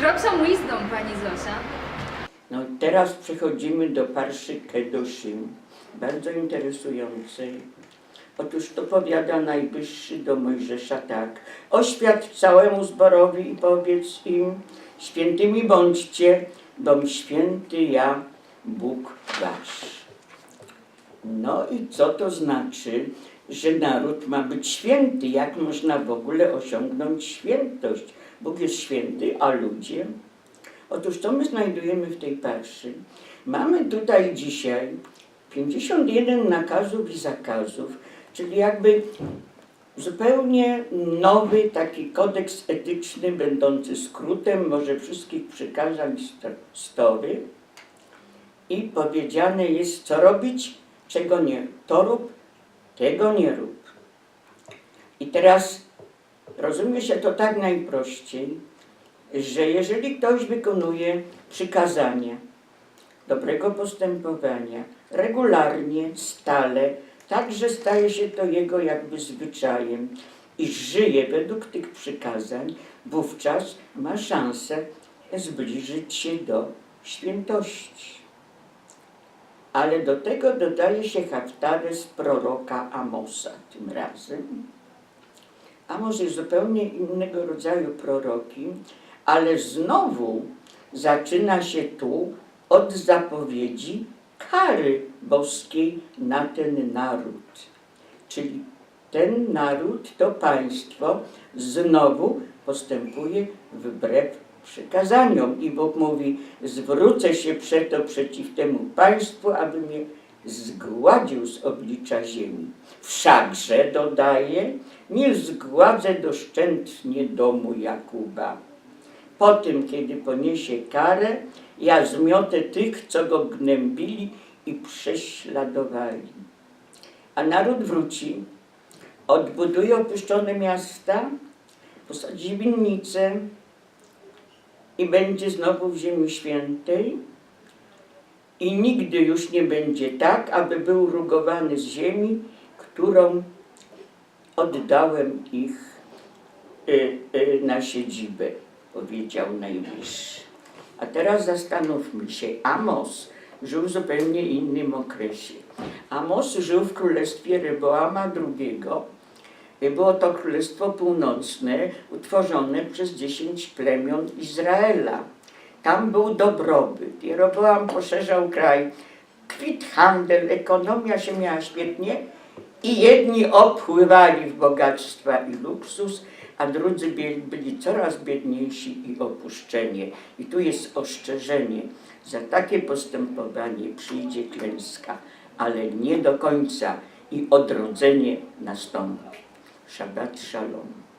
Zdroksą wisdom, pani Zosia. No teraz przechodzimy do parszy Kedoshim, bardzo interesującej. Otóż to powiada Najwyższy do Mojżesza tak. Oświat całemu zborowi i powiedz im, świętymi bądźcie, bom święty ja, Bóg wasz. No i co to znaczy, że naród ma być święty? Jak można w ogóle osiągnąć świętość? Bóg jest święty, a ludzie? Otóż co my znajdujemy w tej parszy? Mamy tutaj dzisiaj 51 nakazów i zakazów, czyli jakby zupełnie nowy taki kodeks etyczny, będący skrótem może wszystkich przykazań sto- story. I powiedziane jest, co robić, czego nie. To rób, tego nie rób. I teraz rozumie się to tak najprościej, że jeżeli ktoś wykonuje przykazania dobrego postępowania regularnie, stale, tak, że staje się to jego jakby zwyczajem i żyje według tych przykazań, wówczas ma szansę zbliżyć się do świętości. Ale do tego dodaje się haftarę z proroka Amosa tym razem. Amos jest zupełnie innego rodzaju prorokiem, ale znowu zaczyna się tu od zapowiedzi kary boskiej na ten naród. Czyli ten naród, to państwo znowu postępuje wbrew przykazaniom. I Bóg mówi, zwrócę się przeto przeciw temu państwu, aby mnie zgładził z oblicza ziemi. Wszakże, dodaje, nie zgładzę doszczętnie domu Jakuba. Po tym, kiedy poniesie karę, ja zmiotę tych, co go gnębili i prześladowali. A naród wróci, odbuduje opuszczone miasta, posadzi winnice i będzie znowu w ziemi świętej. I nigdy już nie będzie tak, aby był rugowany z ziemi, którą oddałem ich y, y, na siedzibę, powiedział Najwyższy. A teraz zastanówmy się, Amos żył w zupełnie innym okresie. Amos żył w królestwie Reboama II. Było to królestwo północne, utworzone przez dziesięć plemion Izraela. Tam był dobrobyt. Jeroboam poszerzał kraj. Kwit handel, ekonomia się miała świetnie i jedni opływali w bogactwa i luksus, a drudzy byli coraz biedniejsi i opuszczeni. I tu jest ostrzeżenie. Za takie postępowanie przyjdzie klęska, ale nie do końca i odrodzenie nastąpi. Shabbat shalom.